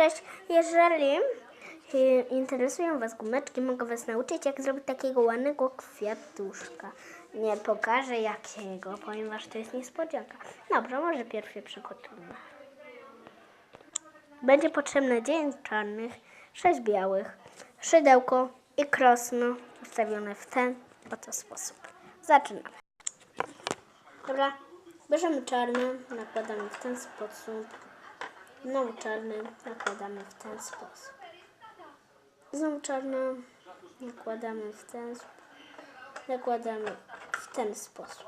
Cześć, jeżeli y, interesują Was gumeczki, mogę Was nauczyć, jak zrobić takiego ładnego kwiatuszka. Nie pokażę jakiego, ponieważ to jest niespodzianka. Dobrze, może pierw je przygotujmy. Będzie potrzebne 9 czarnych, 6 białych, szydełko i krosno ustawione w ten oto sposób. Zaczynamy. Dobra, bierzemy czarny, nakładamy w ten sposób. Znowu czarny, nakładamy w ten sposób. Znowu czarny, nakładamy w ten sposób. Nakładamy w ten sposób.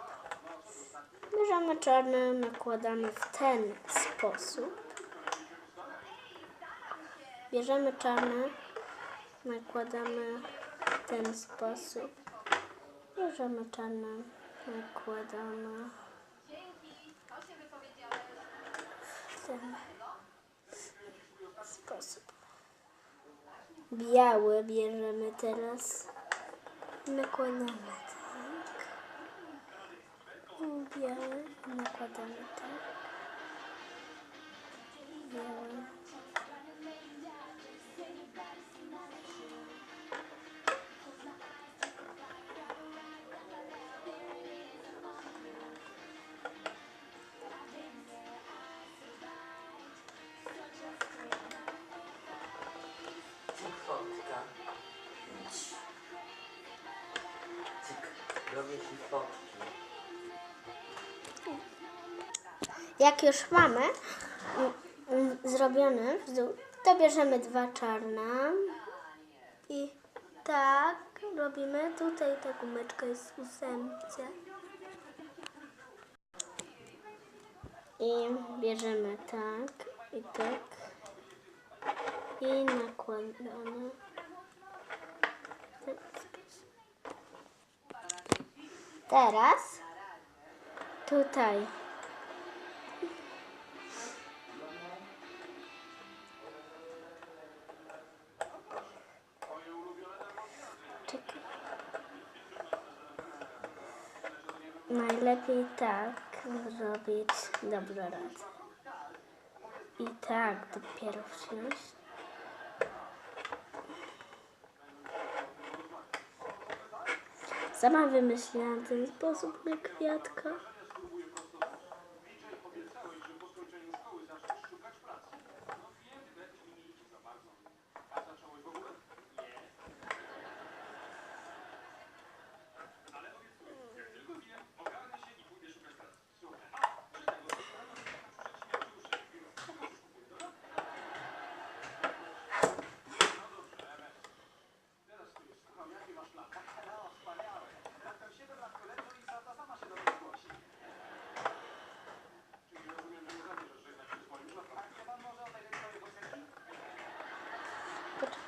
Bierzemy czarny, nakładamy w ten sposób. Bierzemy czarny, nakładamy w ten sposób. Bierzemy czarny, nakładamy w ten sposób. Biały bierzemy teraz. Nakładamy tak. Biały nakładamy tak. Biały. Jak już mamy mm, mm, zrobiony wzór, to bierzemy dwa czarne i tak robimy. Tutaj ta gumeczka jest ósemce. I bierzemy tak i tak i nakładamy. w ten sposób. Teraz tutaj. Najlepiej tak zrobić dobrze radzę. I tak dopiero wziąć. Sama wymyśliłam ten sposób na kwiatka.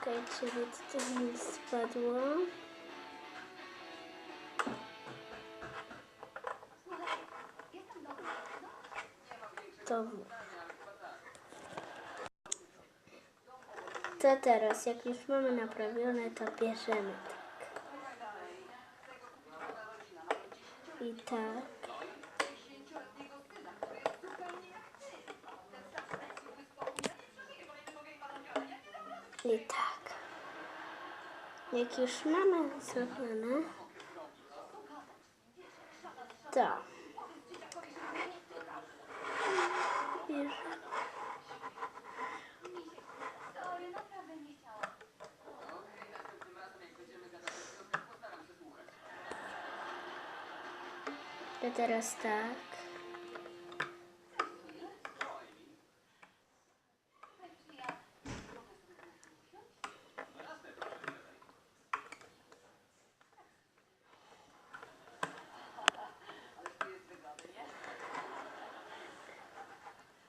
Poczekajcie, bo to mi spadło. To. To teraz, jak już mamy naprawione, to bierzemy tak. I tak. I tak. Jak już mamy zrobione, to bierzemy. To teraz tak.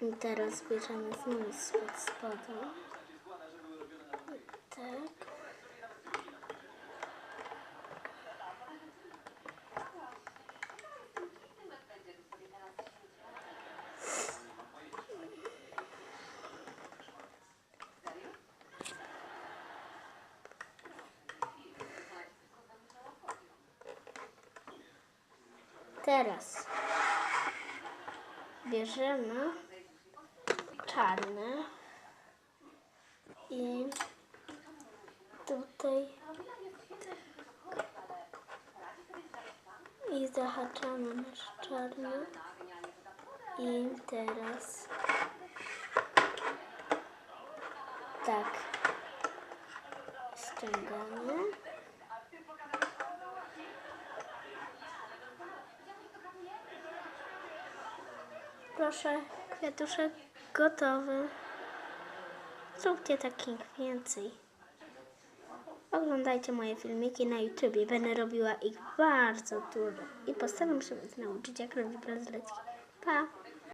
I teraz bierzemy znowu spod spodu. Tak. Teraz bierzemy czarny tutaj. I zahaczamy nasz czarny. I teraz tak ściągamy. Proszę, kwiatuszek gotowy. Zróbcie takich więcej. Oglądajcie moje filmiki na YouTubie. Będę robiła ich bardzo dużo. I postaram się nauczyć, jak robić bransoletki. Pa!